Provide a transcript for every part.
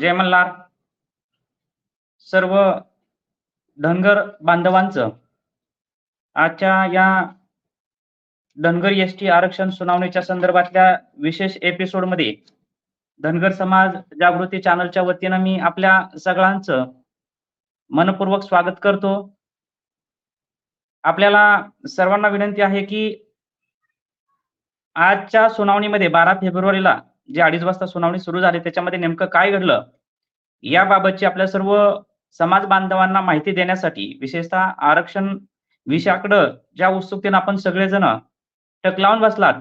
जय मल्हार. सर्व धनगर बांधवांचं आजच्या या धनगर एस टी आरक्षण सुनावणीच्या संदर्भातल्या विशेष एपिसोडमध्ये धनगर समाज जागृती चॅनलच्या वतीनं मी आपल्या सगळ्यांचं मनपूर्वक स्वागत करतो. आपल्याला सर्वांना विनंती आहे की आजच्या सुनावणीमध्ये बारा फेब्रुवारीला जे अडीच वाजता सुनावणी सुरू झाली त्याच्यामध्ये नेमकं काय घडलं? याबाबतची आपल्या सर्व समाज बांधवांना माहिती देण्यासाठी विशेषतः आरक्षण विषयाकडं ज्या उत्सुकतेनं आपण सगळेजण टक लावून बसलात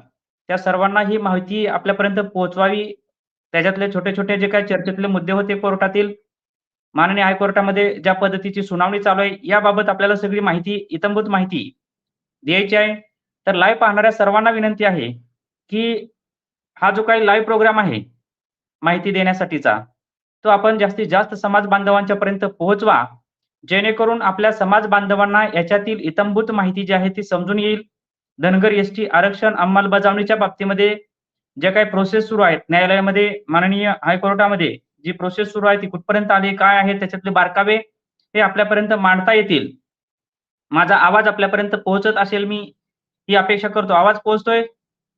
त्या सर्वांना ही माहिती आपल्यापर्यंत पोहोचवावी. त्याच्यातले छोटे छोटे जे काही चर्चेतले मुद्दे होते कोर्टातील माननीय हायकोर्टामध्ये ज्या पद्धतीची सुनावणी चालू आहे याबाबत आपल्याला सगळी माहिती इतंभूत माहिती द्यायची आहे. तर लाईव्ह पाहणाऱ्या सर्वांना विनंती आहे की हा जो काही लाईव्ह प्रोग्राम आहे माहिती देण्यासाठीचा तो आपण जास्तीत जास्त समाज बांधवांच्या पर्यंत पोहोचवा. जेणेकरून आपल्या समाज बांधवांना याच्यातील इतंभूत माहिती जी आहे ती समजून येईल. धनगर एस टी आरक्षण अंमलबजावणीच्या बाबतीमध्ये ज्या काही प्रोसेस सुरू आहेत न्यायालयामध्ये माननीय हायकोर्टामध्ये जी प्रोसेस सुरू आहे ती कुठपर्यंत आली काय आहे त्याच्यातले बारकावे हे आपल्यापर्यंत मांडता येतील. माझा आवाज आपल्यापर्यंत पोहोचत असेल मी ही अपेक्षा करतो. आवाज पोहोचतोय.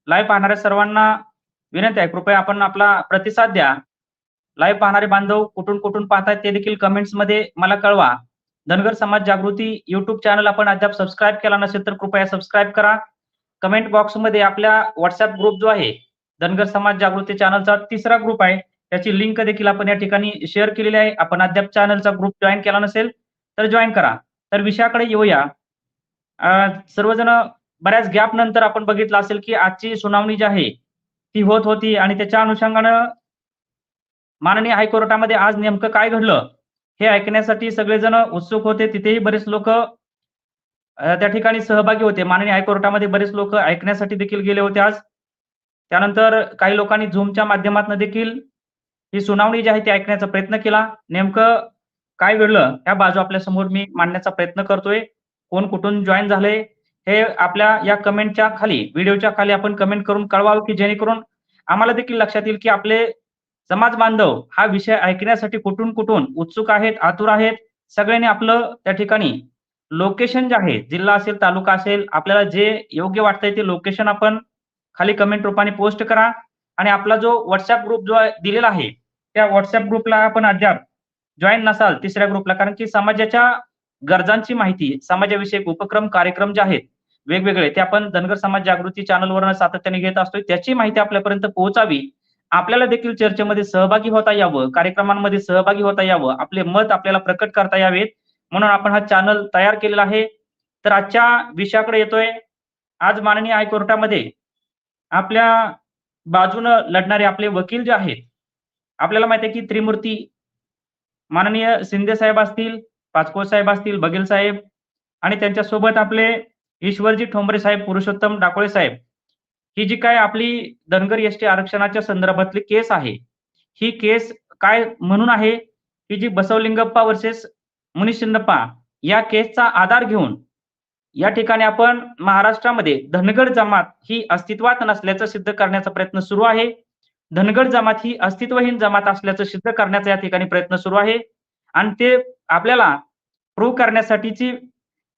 लाईव्ह पाहणाऱ्या सर्वांना विनंती आहे कृपया आपण आपला प्रतिसाद द्या. लाईव्ह पाहणारे बांधव कुठून कुठून पाहतायत ते देखील कमेंट्समध्ये मला कळवा. धनगर समाज जागृती युट्यूब चॅनल आपण अद्याप सबस्क्राईब केला नसेल तर कृपया सबस्क्राईब करा. कमेंट बॉक्समध्ये आपल्या व्हॉट्सअप ग्रुप जो आहे धनगर समाज जागृती चॅनलचा तिसरा ग्रुप आहे. त्याची लिंक देखील आपण या ठिकाणी शेअर केलेली आहे. आपण अद्याप चॅनलचा ग्रुप जॉईन केला नसेल तर जॉईन करा. तर विषयाकडे येऊया. सर्वजण बऱ्याच गॅप नंतर आपण बघितलं असेल की आजची सुनावणी जी आहे ती होत होती आणि त्याच्या अनुषंगानं माननीय हायकोर्टामध्ये आज नेमकं काय घडलं हे ऐकण्यासाठी सगळेजण उत्सुक होते. तिथेही बरेच लोक त्या ठिकाणी सहभागी होते. माननीय हायकोर्टामध्ये बरेच लोक ऐकण्यासाठी देखील गेले होते आज. त्यानंतर काही लोकांनी झूमच्या माध्यमातून देखील ही सुनावणी जी आहे ती ऐकण्याचा प्रयत्न केला. नेमकं काय घडलं ह्या बाजू आपल्यासमोर मी मांडण्याचा प्रयत्न करतोय. कोण कुठून जॉईन झालंय? हे आपल्या या कमेंटच्या खाली व्हिडिओच्या खाली आपण कमेंट करून कळवावं की जेणेकरून आम्हाला देखील लक्षात येईल की आपले समाज बांधव हा विषय ऐकण्यासाठी कुठून कुठून उत्सुक आहेत आतुर आहेत. सगळ्यांनी आपलं त्या ठिकाणी लोकेशन जे आहे जिल्हा असेल तालुका असेल आपल्याला जे योग्य वाटतंय ते लोकेशन आपण खाली कमेंट रूपाने पोस्ट करा. आणि आपला जो व्हॉट्सअप ग्रुप जो आहे- दिलेला आहे त्या व्हॉट्सअप ग्रुपला आपण अद्याप जॉईन नसाल तिसऱ्या ग्रुपला कारण की समाजाच्या गरजांची माहिती समाजाविषयक उपक्रम कार्यक्रम जे आहेत वेगवेगळे. ते आपण धनगर समाज जागृती चॅनलवरनं सातत्याने घेत असतोय. त्याची माहिती आपल्यापर्यंत पोहोचावी. आपल्याला देखील चर्चेमध्ये सहभागी होता यावं. कार्यक्रमांमध्ये सहभागी होता यावं. आपले मत आपल्याला प्रकट करता यावेत. म्हणून आपण हा चॅनल तयार केलेला आहे. तर आजच्या विषयाकडे येतोय. आज माननीय हायकोर्टामध्ये आपल्या बाजूनं लढणारे आपले वकील जे आहेत आपल्याला माहिती आहे की त्रिमूर्ती माननीय शिंदे साहेब असतील पाचकोळ साहेब असतील बघेल साहेब आणि त्यांच्यासोबत आपले ईश्वरजी ठोंबरे साहेब पुरुषोत्तम डाकोळे साहेब ही जी काय आपली धनगर एस टी आरक्षणाच्या संदर्भातली केस आहे ही केस काय म्हणून आहे? की जी बसवलिंगप्पा वर्सेस मुनीश या केसचा आधार घेऊन या ठिकाणी आपण महाराष्ट्रामध्ये धनगर जमात ही अस्तित्वात नसल्याचं सिद्ध करण्याचा प्रयत्न सुरू आहे. धनगर जमात ही अस्तित्वहीन जमात असल्याचं सिद्ध करण्याचा या ठिकाणी प्रयत्न सुरू आहे. आणि ते आपल्याला प्रूव्ह करण्यासाठीची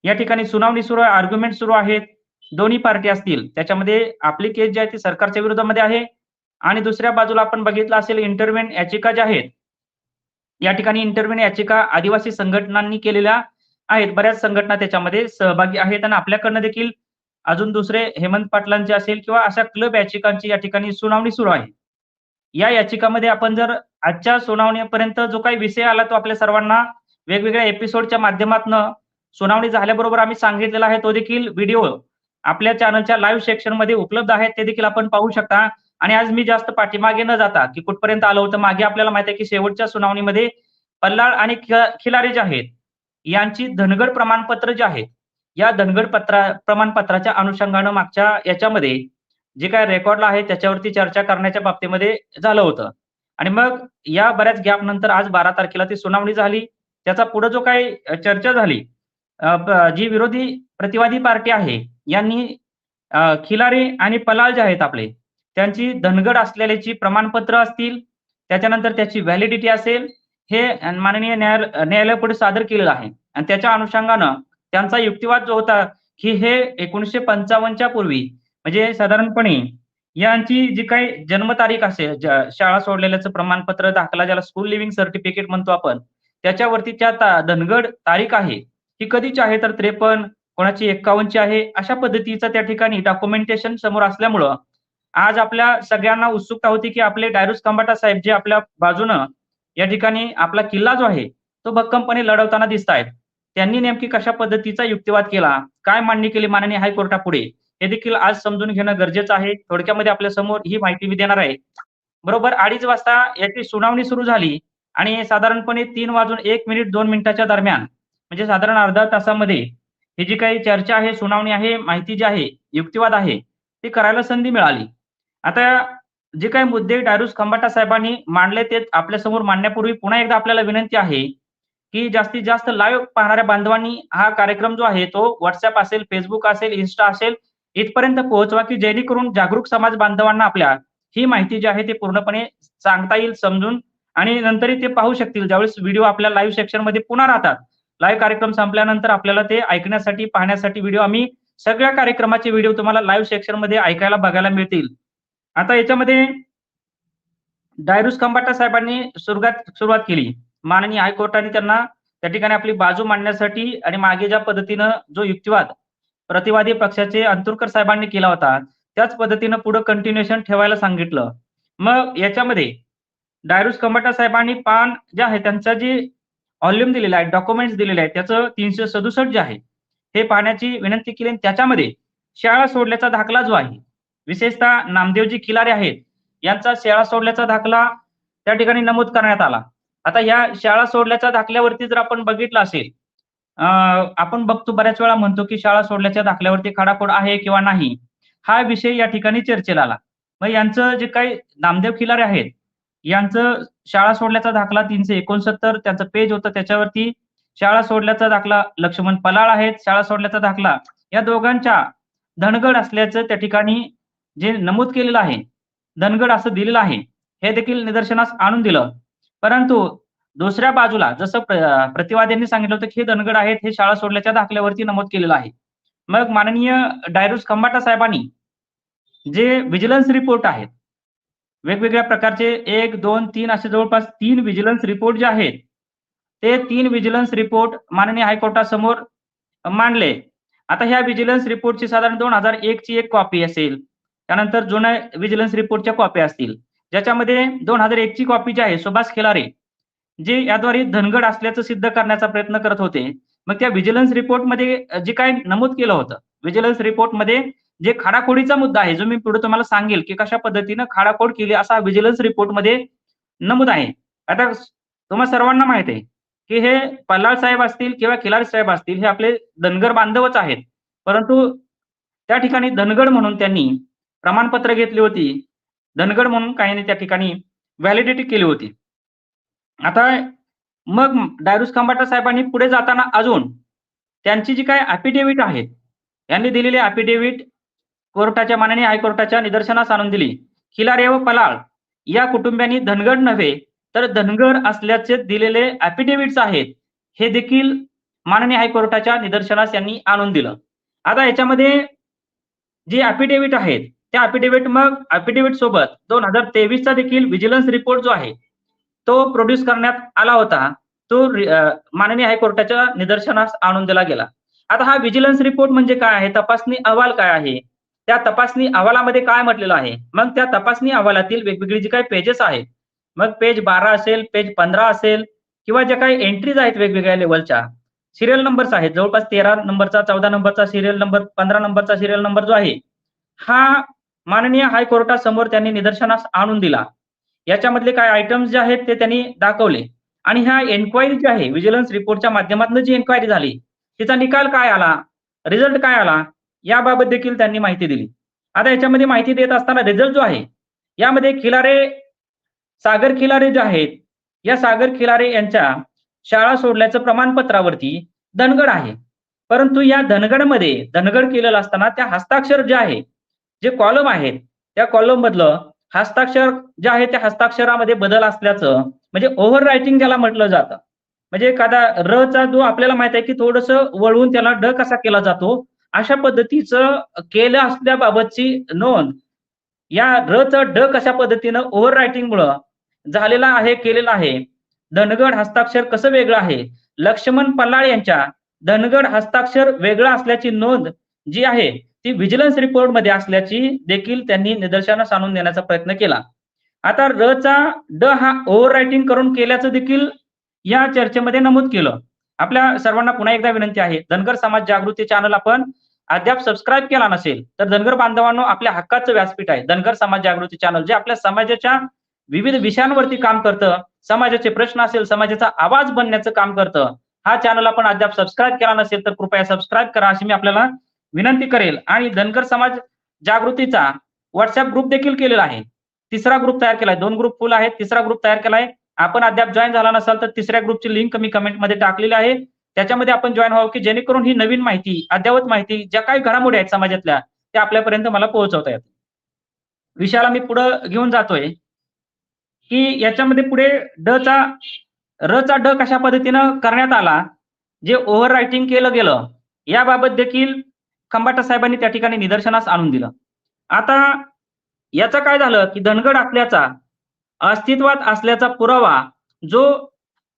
या ठिकाणी सुनावणी सुरू आहे आर्ग्युमेंट सुरू आहेत. दोन्ही पार्टी असतील. त्याच्यामध्ये आपली केस जी आहे ती सरकारच्या विरोधामध्ये आहे. आणि दुसऱ्या बाजूला आपण बघितलं असेल इंटरव्हेंट याचिका ज्या आहेत या ठिकाणी इंटरव्हेंट याचिका आदिवासी संघटनांनी केलेल्या आहेत. बऱ्याच संघटना त्याच्यामध्ये सहभागी आहेत आणि आपल्याकडनं देखील अजून दुसरे हेमंत पाटलांचे असेल किंवा अशा क्लब याचिकांची या ठिकाणी सुनावणी सुरू आहे. या याचिकामध्ये आपण जर आजच्या सुनावणीपर्यंत जो काही विषय आला तो आपल्या सर्वांना वेगवेगळ्या एपिसोडच्या माध्यमातून सुनावणी झाल्याबरोबर आम्ही सांगितलेला आहे तो देखील व्हिडिओ आपल्या चॅनलच्या लाईव्ह सेक्शनमध्ये उपलब्ध आहेत ते देखील आपण पाहू शकता. आणि आज मी जास्त पाठीमागे न जाता की कुठपर्यंत आलो होतं मागे आपल्याला माहिती आहे की शेवटच्या सुनावणीमध्ये पल्लाळ आणि खिलारे जे आहेत यांची धनगड प्रमाणपत्र जे आहेत या धनगड पत्रा प्रमाणपत्राच्या अनुषंगानं मागच्या याच्यामध्ये जे काय रेकॉर्डला आहे त्याच्यावरती चर्चा करण्याच्या बाबतीमध्ये झालं होतं. आणि मग या बऱ्याच गॅप नंतर आज बारा तारखेला ती सुनावणी झाली. त्याचा पुढे जो काही चर्चा झाली जी विरोधी प्रतिवादी पार्टी आहे यांनी खिलारे आणि पलाल जे आहेत आपले त्यांची धनगड असलेल्याची प्रमाणपत्र असतील त्याच्यानंतर त्याची व्हॅलिडिटी असेल हे माननीय न्यायालय न्यायालयापुढे सादर केलेलं आहे. आणि त्याच्या अनुषंगानं त्यांचा युक्तिवाद जो होता की हे एकोणीसशे पंचावन्नच्या पूर्वी म्हणजे साधारणपणे यांची जी काही जन्मतारीख असेल शाळा सोडलेल्याचं प्रमाणपत्र दाखला ज्याला स्कूल लिव्हिंग सर्टिफिकेट म्हणतो आपण त्याच्यावरती त्या धनगड तारीख आहे. ही कधीची आहे तर त्रेपन्न कोणाची एक्कावन्नची आहे? अशा पद्धतीचं त्या ठिकाणी डॉक्युमेंटेशन समोर असल्यामुळं आज आपल्या सगळ्यांना उत्सुकता होती की आपले डायरुस कंबाटा साहेब जे आपल्या बाजूनं या ठिकाणी आपला किल्ला जो आहे तो भक्कमपणे लढवताना दिसत आहेत त्यांनी नेमकी कशा पद्धतीचा युक्तिवाद केला? काय मांडणी केली माननीय हायकोर्टापुढे? हे देखील आज समजून घेणं गरजेचं आहे. थोडक्यामध्ये आपल्यासमोर ही माहिती मी देणार आहे. बरोबर अडीच वाजता याची सुनावणी सुरू झाली आणि साधारणपणे तीन वाजून एक मिनिट दोन मिनिटाच्या दरम्यान म्हणजे साधारण अर्धा तासामध्ये ही जी काही चर्चा आहे सुनावणी आहे माहिती जी आहे युक्तिवाद आहे ती करायला संधी मिळाली. आता जे काही मुद्दे डायरूस खंबाटा साहेबांनी मांडले ते आपल्यासमोर मांडण्यापूर्वी पुन्हा एकदा आपल्याला विनंती आहे की जास्तीत जास्त लाईव्ह पाहणाऱ्या बांधवांनी हा कार्यक्रम जो आहे तो व्हॉट्सअप असेल फेसबुक असेल इन्स्टा असेल इथपर्यंत पोहोचवा की जेणेकरून जागरूक समाज बांधवांना आपल्या ही माहिती जी आहे ती पूर्णपणे सांगता येईल समजून आणि नंतरही ते पाहू शकतील. ज्यावेळेस व्हिडिओ आपल्या लाईव्ह सेक्शनमध्ये पुन्हा राहतात. लाईव्ह कार्यक्रम संपल्यानंतर आपल्याला ते ऐकण्यासाठी पाहण्यासाठी व्हिडिओ आम्ही सगळ्या कार्यक्रमाचे व्हिडिओ तुम्हाला लाईव्ह सेक्शनमध्ये ऐकायला बघायला मिळतील. आता याच्यामध्ये डायरुस खंबाटा साहेबांनी सुरुवात सुरुवात केली. माननीय हायकोर्टाने त्यांना त्या ठिकाणी आपली बाजू मांडण्यासाठी आणि मागे ज्या पद्धतीनं जो युक्तिवाद प्रतिवादी पक्षाचे अंतुरकर साहेबांनी केला होता त्याच पद्धतीनं पुढे कंटिन्युएशन ठेवायला सांगितलं. मग याच्यामध्ये डायरुस खंबाटा साहेबांनी पान जे आहे त्यांचा जी व्हॉल्यूम दिलेला आहे डॉक्युमेंट्स दिलेले आहेत त्याचं तीनशे सदुसष्ट जे आहे हे पाहण्याची विनंती केली आणि त्याच्यामध्ये शाळा सोडल्याचा दाखला जो आहे विशेषतः नामदेवजी किलारे आहेत यांचा शाळा सोडल्याचा दाखला त्या ठिकाणी नमूद करण्यात आला. आता या शाळा सोडल्याच्या दाखल्यावरती जर आपण बघितलं असेल आपण बघतो बऱ्याच वेळा म्हणतो की शाळा सोडल्याच्या दाखल्यावरती खडाखोड आहे किंवा नाही हा विषय या ठिकाणी चर्चेला आला. मग यांचं जे काही नामदेव खिलारे आहेत यांचं शाळा सोडल्याचा दाखला तीनशे एकोणसत्तर त्यांचं पेज होतं त्याच्यावरती शाळा सोडल्याचा दाखला लक्ष्मण पलाळ आहेत शाळा सोडल्याचा दाखला या दोघांच्या धनगड असल्याचं त्या ठिकाणी जे नमूद केलेलं आहे धनगड असं दिलेलं आहे हे देखील निदर्शनास आणून दिलं. परंतु दुसऱ्या बाजूला जसं प्रतिवाद्यांनी सांगितलं होतं की हे धनगड आहेत हे शाळा सोडल्याच्या दाखल्यावरती नमूद केलेलं आहे. मग माननीय डायरूस खंबाटा साहेबांनी जे विजिलन्स रिपोर्ट आहेत वेगवेगळ्या प्रकारचे एक दोन तीन असे जवळपास तीन विजिलन्स रिपोर्ट जे आहेत ते तीन विजिलन्स रिपोर्ट माननीय हायकोर्टासमोर मांडले. आता ह्या विजिलन्स रिपोर्टची साधारण दोन हजार एक ची एक कॉपी असेल. त्यानंतर जुन्या विजिलन्स रिपोर्टच्या कॉप्या असतील. ज्याच्यामध्ये दोन हजार एक ची कॉपी जी आहे सुभाष खिलारे जे याद्वारे धनगड असल्याचं सिद्ध करण्याचा प्रयत्न करत होते. मग त्या विजिलन्स रिपोर्टमध्ये जे काय नमूद केलं होतं विजिलन्स रिपोर्टमध्ये जे खाडाखोडीचा मुद्दा आहे जो मी पुढे तुम्हाला सांगेल की कशा पद्धतीनं खाडाखोड केली असा व्हिजिलन्स रिपोर्टमध्ये नमूद आहे. आता तुम्हाला सर्वांना माहीत आहे की हे पल्लाळ साहेब असतील किंवा खिलारी साहेब असतील हे आपले धनगर बांधवच आहेत. परंतु त्या ठिकाणी धनगड म्हणून त्यांनी प्रमाणपत्र घेतली होती. धनगड म्हणून काहींनी त्या ठिकाणी व्हॅलिडिटी केली होती. आता मग डायरुस खंबाटा साहेबांनी पुढे जाताना अजून त्यांची जी काय अफिडेव्हिट आहेत यांनी दिलेली अफिडेव्हिट कोर्टाच्या मानाने हायकोर्टाच्या निदर्शनास आणून दिली. खिलारे व पलाळ या कुटुंबियांनी धनगड नव्हे तर धनगर असल्याचे दिलेले अफिडेव्हिट्स आहेत हे देखील माननीय हायकोर्टाच्या निदर्शनास यांनी आणून दिलं. आता याच्यामध्ये जे अफिडेव्हिट आहेत त्या अफिडेव्हिट मग अफिडेव्हिट सोबत दोन हजार तेवीसचा देखील विजिलन्स रिपोर्ट जो आहे तो प्रोड्यूस करण्यात आला होता. तो माननीय हायकोर्टाच्या निदर्शनास आणून दिला गेला. आता हा विजिलन्स रिपोर्ट म्हणजे काय आहे? तपासणी अहवाल काय आहे? त्या तपासणी अहवालामध्ये काय म्हटलेलं आहे? मग त्या तपासणी अहवालातील वेगवेगळी जी काही पेजेस आहेत मग पेज बारा असेल पेज पंधरा असेल किंवा ज्या काही एंट्रीज आहेत वेगवेगळ्या लेवलच्या सिरियल नंबर्स आहेत. जवळपास तेरा नंबरचा चौदा नंबरचा सिरियल नंबर पंधरा नंबरचा सिरियल नंबर जो आहे हा माननीय हायकोर्टासमोर त्यांनी निदर्शनास आणून दिला. याच्यामधले काय आयटम्स जे आहेत ते त्यांनी दाखवले. आणि ह्या एन्क्वायरी जी आहे विजिलन्स रिपोर्टच्या माध्यमातून जी एन्क्वायरी झाली तिचा निकाल काय आला? रिझल्ट काय आला? याबाबत देखील त्यांनी माहिती दिली. आता याच्यामध्ये माहिती देत असताना रिझल्ट जो आहे यामध्ये खिलारे सागर खिलारे जे आहेत या सागर खिलारे यांच्या शाळा सोडल्याचं प्रमाणपत्रावरती धनगड आहे. परंतु या धनगडमध्ये धनगड केलेलं असताना त्या हस्ताक्षर जे आहे जे कॉलम आहेत त्या कॉलम मधलं हस्ताक्षर जे आहे त्या हस्ताक्षरामध्ये बदल असल्याचं म्हणजे ओव्हर रायटिंग ज्याला म्हटलं जातं. म्हणजे एखादा र चा जो आपल्याला माहीत आहे की थोडस वळवून त्याला ड कसा केला जातो अशा पद्धतीचं केलं असल्याबाबतची नोंद. या र च ड कशा पद्धतीनं ओव्हर रायटिंगमुळं झालेला आहे केलेला आहे? धनगड हस्ताक्षर कसं वेगळं आहे? लक्ष्मण पल्लाळ यांच्या धनगड हस्ताक्षर वेगळं असल्याची नोंद जी आहे ती व्हिजिलन्स रिपोर्टमध्ये असल्याची देखील त्यांनी निदर्शनास आणून देण्याचा प्रयत्न केला. आता र चा ड हा ओव्हर रायटिंग करून केल्याचं देखील या चर्चेमध्ये नमूद केलं. आपल्या सर्वांना पुन्हा एकदा विनंती आहे धनगर समाज जागृती चॅनल आपण अद्याप सबस्क्राईब केला नसेल तर धनगर बांधवांनो आपल्या हक्काचं व्यासपीठ आहे. धनगर समाज जागृती चॅनल जे आपल्या समाजाच्या विविध विषयांवरती काम करतं समाजाचे प्रश्न असेल समाजाचा आवाज बनण्याचं काम करतं हा चॅनल आपण अद्याप सबस्क्राईब केला नसेल तर कृपया सबस्क्राईब करा अशी मी आपल्याला विनंती करेल. आणि धनगर समाज जागृतीचा व्हॉट्सअप ग्रुप देखील केलेला आहे. तिसरा ग्रुप तयार केलाय. दोन ग्रुप फुल आहेत. तिसरा ग्रुप तयार केलाय. आपण अद्याप जॉईन झाला नसाल तर तिसऱ्या ग्रुपची लिंक मी कमेंटमध्ये टाकलेली आहे. त्याच्यामध्ये आपण जॉईन व्हावं की जेणेकरून ही नवीन माहिती अद्ययावत माहिती ज्या काही घडामोडी आहेत समाजातल्या त्या आपल्यापर्यंत मला पोहोचवता येतात विषयाला मी पुढे घेऊन जातोय. की याच्यामध्ये पुढे ड चा र चा ड कशा पद्धतीनं करण्यात आला जे ओव्हर रायटिंग केलं गेलं याबाबत देखील खंबाटा साहेबांनी त्या ठिकाणी निदर्शनास आणून दिलं. आता याचं काय झालं की धनगड असल्याचा अस्तित्वात असल्याचा पुरावा जो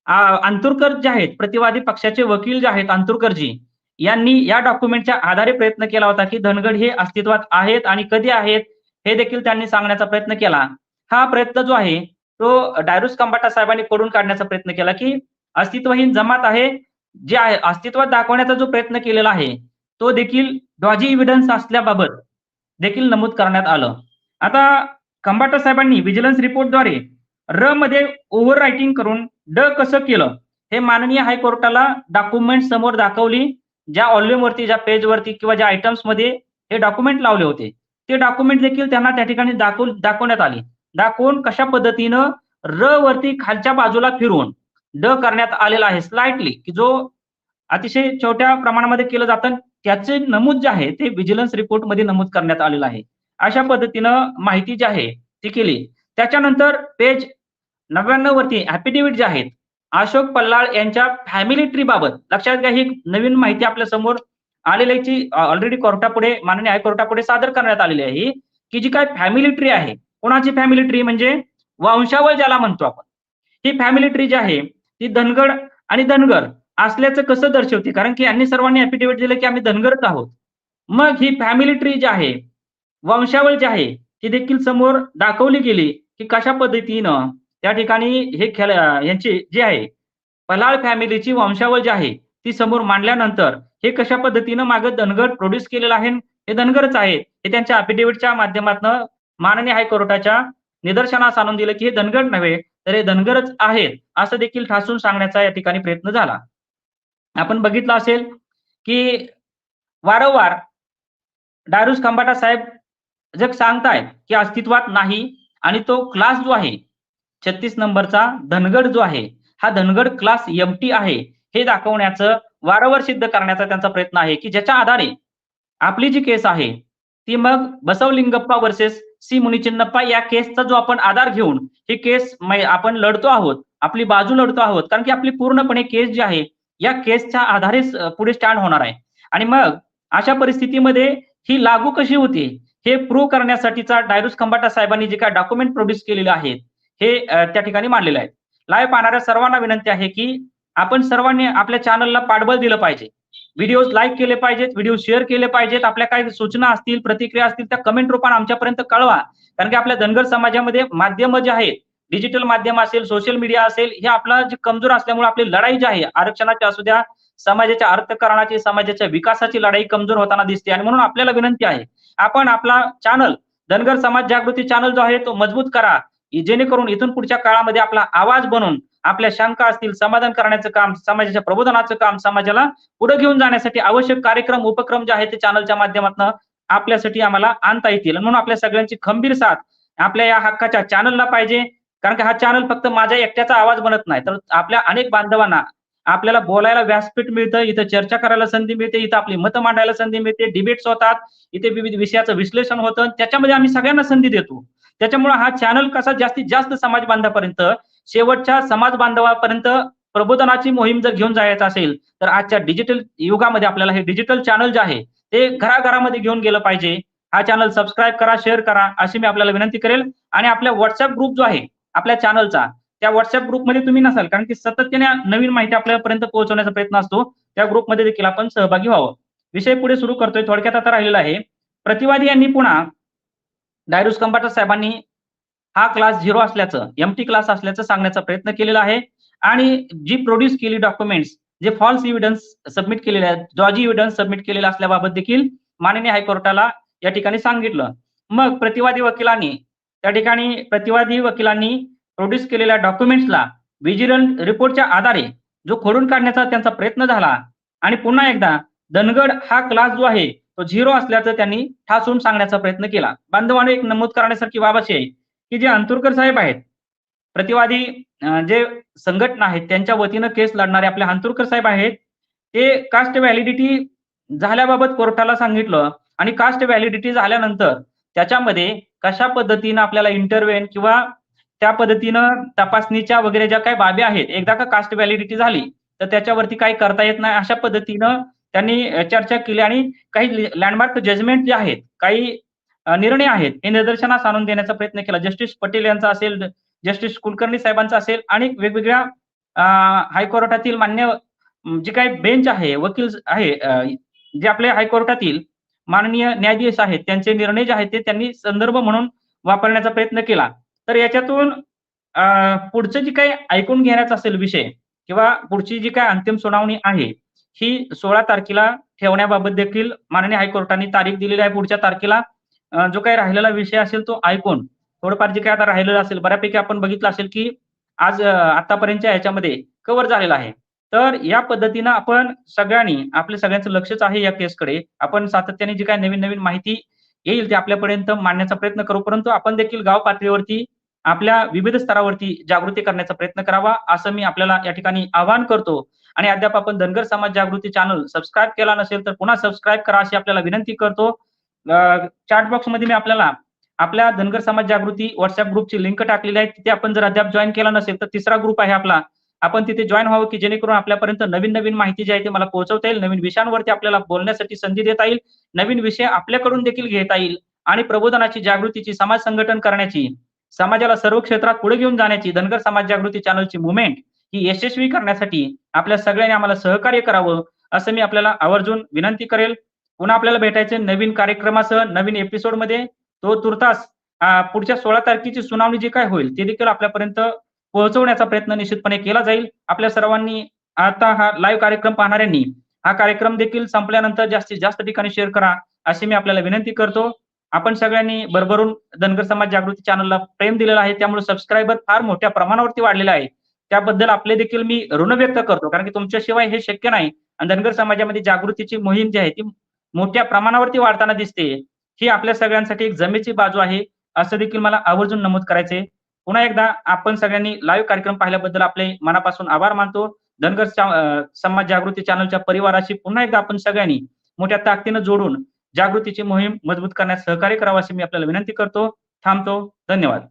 अंतुरकर जे आहेत प्रतिवादी पक्षाचे वकील जे आहेत अंतुरकरजी यांनी या डॉक्युमेंटच्या आधारे प्रयत्न केला होता की धनगड हे अस्तित्वात आहेत आणि कधी आहेत हे देखील त्यांनी सांगण्याचा प्रयत्न केला. हा प्रयत्न जो आहे तो डायरुस कंबाटा साहेबांनी पडून काढण्याचा प्रयत्न केला की अस्तित्वहीन जमात आहे जे आहे अस्तित्वात दाखवण्याचा जो प्रयत्न केलेला आहे तो देखील डॉजी इव्हिडन्स असल्याबाबत देखील नमूद करण्यात आलं. आता खंबाटा साहेबांनी व्हिजिलन्स रिपोर्टद्वारे र मध्ये ओव्हर रायटिंग करून ड कसं केलं हे माननीय हायकोर्टाला डॉक्युमेंट समोर दाखवली ज्या वरती ज्या पेजवरती किंवा ज्या आयटम्समध्ये हे डॉक्युमेंट लावले होते. ते डॉक्युमेंट देखील त्यांना त्या ठिकाणी दाखव दाखवण्यात आले. दाखवून कशा पद्धतीनं र वरती खालच्या बाजूला फिरवून ड करण्यात आलेला आहे स्लाइटली की जो अतिशय छोट्या प्रमाणामध्ये केलं जातं त्याचे नमूद जे आहे ते व्हिजिलन्स रिपोर्टमध्ये नमूद करण्यात आलेलं आहे. अशा पद्धतीनं माहिती जी आहे ती केली. त्याच्यानंतर पेज नव्याण्णव वरती ऍफिडेव्हिट जे आहेत अशोक पल्लाळ यांच्या फॅमिली ट्री बाबत लक्षात घ्या ही नवीन माहिती आपल्यासमोर आलेल्याची ऑलरेडी कोर्टापुढे माननीय हायकोर्टापुढे सादर करण्यात आलेली आहे की जी काय फॅमिली ट्री आहे. कोणाची फॅमिली ट्री म्हणजे वंशावळ ज्याला म्हणतो आपण. ही फॅमिली ट्री जी आहे ती धनगड आणि धनगर असल्याचं कसं दर्शवते? कारण की यांनी सर्वांनी ऍफिडेव्हिट दिलं की आम्ही धनगरच आहोत. मग ही फॅमिली ट्री जी आहे वंशावळ जी आहे ती देखील समोर दाखवली गेली की कशा पद्धतीनं त्या ठिकाणी हे खेळ यांची जे आहे पलाळ फॅमिलीची वंशावळ जी आहे ती समोर मांडल्यानंतर हे कशा पद्धतीनं मागं धनगड प्रोड्यूस केलेलं आहे हे धनगरच आहे हे त्यांच्या अफिडेव्हिटच्या माध्यमातून माननीय हायकोर्टाच्या निदर्शनास आणून दिलं की हे धनगड नव्हे तर हे धनगरच आहेत असं देखील ठासून सांगण्याचा या ठिकाणी प्रयत्न झाला. आपण बघितलं असेल की वारंवार डायरुस खंबाटा साहेब जग सांगतायत की अस्तित्वात नाही आणि तो क्लास जो आहे छत्तीस नंबरचा धनगड जो आहे हा धनगड क्लास एमटी आहे. हे दाखवण्याचं वारंवार सिद्ध करण्याचा त्यांचा प्रयत्न आहे की ज्याच्या आधारे आपली जी केस आहे ती मग बसवलिंगप्पा वर्सेस सी मुनिचिन्नप्पा या केसचा जो आपण आधार घेऊन ही केस आपण लढतो आहोत आपली बाजू लढतो आहोत कारण की आपली पूर्णपणे केस जी आहे या केसच्या आधारे पुढे स्टँड होणार आहे. आणि मग अशा परिस्थितीमध्ये ही लागू कशी होती? हे प्रूव्ह करण्यासाठीचा डायरुस खंबाटा साहेबांनी जे काय डॉक्युमेंट प्रोड्यूस केलेले आहेत हे त्या ठिकाणी मांडलेले आहेत लाईव्ह पाहणाऱ्या सर्वांना विनंती आहे की आपण सर्वांनी आपल्या चॅनलला पाठबळ दिलं पाहिजे. व्हिडिओ लाईक केले पाहिजेत व्हिडिओ शेअर केले पाहिजेत आपल्या काही सूचना असतील प्रतिक्रिया असतील त्या कमेंट रूपाने आमच्यापर्यंत कळवा. कारण की आपल्या धनगर समाजामध्ये माध्यम जे आहेत डिजिटल माध्यम असेल सोशल मीडिया असेल हे आपला जे कमजोर असल्यामुळे आपली लढाई जी आहे आरक्षणाची असू द्या समाजाच्या अर्थकारणाची समाजाच्या विकासाची लढाई कमजोर होताना दिसते. आणि म्हणून आपल्याला विनंती आहे आपण आपला चॅनल धनगर समाज जागृती चॅनल जो आहे तो मजबूत करा. जेणेकरून इथून पुढच्या काळामध्ये आपला आवाज बनून आपल्या शंका असतील समाधान करण्याचं काम समाजाच्या प्रबोधनाचं काम समाजाला पुढे घेऊन जाण्यासाठी आवश्यक कार्यक्रम उपक्रम जे आहे ते चॅनलच्या माध्यमातून आपल्यासाठी आम्हाला आणता येतील. म्हणून आपल्या सगळ्यांची खंबीर साथ आपल्या या हक्काच्या चॅनलला पाहिजे. कारण की हा चॅनल फक्त माझ्या एकट्याचा आवाज बनत नाही तर आपल्या अनेक बांधवांना आपल्याला बोलायला व्यासपीठ मिळतं इथं चर्चा करायला संधी मिळते इथं आपली मतं मांडायला संधी मिळते डिबेट्स होतात इथे विविध विषयाचं विश्लेषण होतं त्याच्यामध्ये आम्ही सगळ्यांना संधी देतो. त्याच्यामुळे हा चॅनल कसा जास्तीत जास्त समाज बांधवापर्यंत शेवटच्या समाज बांधवापर्यंत प्रबोधनाची मोहीम जर घेऊन जायचं असेल तर आजच्या डिजिटल युगामध्ये आपल्याला हे डिजिटल चॅनल जे आहे ते घराघरामध्ये घेऊन गेलं पाहिजे. हा चॅनल सबस्क्राईब करा शेअर करा अशी मी आपल्याला विनंती करेल. आणि आपल्या व्हॉट्सअप ग्रुप जो आहे आपल्या चॅनलचा त्या व्हॉट्सअप ग्रुपमध्ये तुम्ही नसाल कारण की सातत्याने नवीन माहिती आपल्यापर्यंत पोहोचवण्याचा प्रयत्न असतो त्या ग्रुपमध्ये देखील आपण सहभागी व्हावं. विषय पुढे सुरू करतोय थोडक्यात आता राहिलेला आहे. प्रतिवादी यांनी पुन्हा डायरुस कंबाटर साहेबांनी हा क्लास झिरो असल्याचं एमटी क्लास असल्याचं सांगण्याचा प्रयत्न केलेला आहे. आणि जी प्रोड्यूस केली डॉक्युमेंट्स जे फॉल्स इव्हिडन्स सबमिट केलेले आहेत जॉजी इव्हिडन्स सबमिट केलेला असल्याबाबत देखील माननीय हायकोर्टाला या ठिकाणी सांगितलं. मग प्रतिवादी वकिलांनी त्या ठिकाणी प्रतिवादी वकिलांनी प्रोड्यूस केलेल्या डॉक्युमेंट्सला विजिलंट रिपोर्टच्या आधारे जो खोडून काढण्याचा त्यांचा प्रयत्न झाला आणि पुन्हा एकदा धनगड हा क्लास जो आहे तो झिरो असल्याचं त्यांनी ठासून सांगण्याचा प्रयत्न केला. बांधवाने एक नमूद करण्यासारखी बाब अशी आहे की जे अंतुरकर साहेब आहेत प्रतिवादी जे संघटना आहेत त्यांच्या वतीनं केस लढणारे आपले अंतुरकर साहेब आहेत ते कास्ट व्हॅलिडिटी झाल्याबाबत कोर्टाला सांगितलं आणि कास्ट व्हॅलिडिटी झाल्यानंतर त्याच्यामध्ये कशा पद्धतीनं आपल्याला इंटरव्हेन किंवा त्या पद्धतीनं तपासणीच्या वगैरे ज्या काही बाबी आहेत एकदा का कास्ट व्हॅलिडिटी झाली तर त्याच्यावरती काही करता येत नाही अशा पद्धतीनं त्यांनी चर्चा केली आणि काही लँडमार्क जजमेंट जे आहेत काही निर्णय आहेत हे निदर्शनास आणून देण्याचा प्रयत्न केला. जस्टिस पटेल यांचा असेल जस्टिस कुलकर्णी साहेबांचा असेल आणि वेगवेगळ्या हायकोर्टातील मान्य जे काही बेंच आहे वकील आहे जे आपले हायकोर्टातील माननीय न्यायाधीश आहेत त्यांचे निर्णय जे आहेत ते त्यांनी संदर्भ म्हणून वापरण्याचा प्रयत्न केला. तर याच्यातून पुढचं जी काही ऐकून घेण्याचा असेल विषय किंवा पुढची जी काही अंतिम सुनावणी आहे ही सोळा तारखेला ठेवण्याबाबत देखील माननीय हायकोर्टाने तारीख दिलेली आहे पुढच्या तारखेला. जो काही राहिलेला विषय असेल तो ऐकून थोडंफार जे काही आता राहिलेलं असेल बऱ्यापैकी आपण बघितलं असेल की आज आतापर्यंतच्या याच्यामध्ये कव्हर झालेला आहे. तर या पद्धतीनं आपण सगळ्यांनी आपल्या सगळ्यांचं लक्षच आहे या केसकडे. आपण सातत्याने जी काही नवीन नवीन माहिती येईल ते आपल्यापर्यंत मांडण्याचा प्रयत्न करू परंतु आपण देखील गाव पातळीवरती आपल्या विविध स्तरावरती जागृती करण्याचा प्रयत्न करावा असं मी आपल्याला या ठिकाणी आवाहन करतो. आणि अद्याप आपण धनगर समाज जागृती चॅनल सबस्क्राईब केला नसेल तर पुन्हा सबस्क्राईब करा अशी आपल्याला विनंती करतो. चॅट बॉक्समध्ये मी आपल्याला आपल्या धनगर समाज जागृती व्हॉट्सअप ग्रुपची लिंक टाकलेली आहे. तिथे आपण जर अद्याप जॉईन केला नसेल तर तिसरा ग्रुप आहे आपला. आपण तिथे जॉईन व्हावं की जेणेकरून आपल्यापर्यंत नवीन नवीन माहिती जी आहे ती मला पोहोचवता येईल. नवीन विषयांवरती आपल्याला बोलण्यासाठी संधी देता येईल. नवीन विषय आपल्याकडून देखील घेता येईल. आणि प्रबोधनाची जागृतीची समाज संघटन करण्याची. समाजाला सर्व क्षेत्रात पुढे घेऊन जाण्याची धनगर समाज जागृती चॅनलची मुवमेंट ही यशस्वी करण्यासाठी आपल्या सगळ्यांनी आम्हाला सहकार्य करावं असं मी आपल्याला आवर्जून विनंती करेल. पुन्हा आपल्याला भेटायचे नवीन कार्यक्रमासह नवीन एपिसोडमध्ये तो तुर्तास पुढच्या सोळा तारखेची सुनावणी जी काय होईल ते देखील आपल्यापर्यंत पोहोचवण्याचा प्रयत्न निश्चितपणे केला जाईल. आपल्या सर्वांनी आता हा लाईव्ह कार्यक्रम पाहणाऱ्यांनी हा कार्यक्रम देखील संपल्यानंतर जास्तीत जास्त ठिकाणी शेअर करा अशी मी आपल्याला विनंती करतो. आपण सगळ्यांनी भरभरून धनगर समाज जागृती चॅनलला प्रेम दिलेलं आहे. त्यामुळे सबस्क्रायबर फार मोठ्या प्रमाणावरती वाढलेला आहे. त्याबद्दल आपले देखील मी ऋण व्यक्त करतो. कारण की तुमच्याशिवाय हे शक्य नाही. आणि धनगर समाजामध्ये जागृतीची मोहीम जी आहे ती मोठ्या प्रमाणावरती वाढताना दिसते. ही आपल्या सगळ्यांसाठी एक जमेची बाजू आहे. असं देखील मला आवर्जून नमूद करायचे पुन्हा एकदा आपण सगळ्यांनी लाईव्ह कार्यक्रम पाहिल्याबद्दल आपले मनापासून आभार मानतो. धनगर समाज जागृती चॅनलच्या परिवाराशी पुन्हा एकदा आपण सगळ्यांनी मोठ्या ताकदीनं जोडून जागृतीची मोहीम मजबूत करण्यास सहकार्य करावं अशी मी आपल्याला विनंती करतो. थांबतो. धन्यवाद.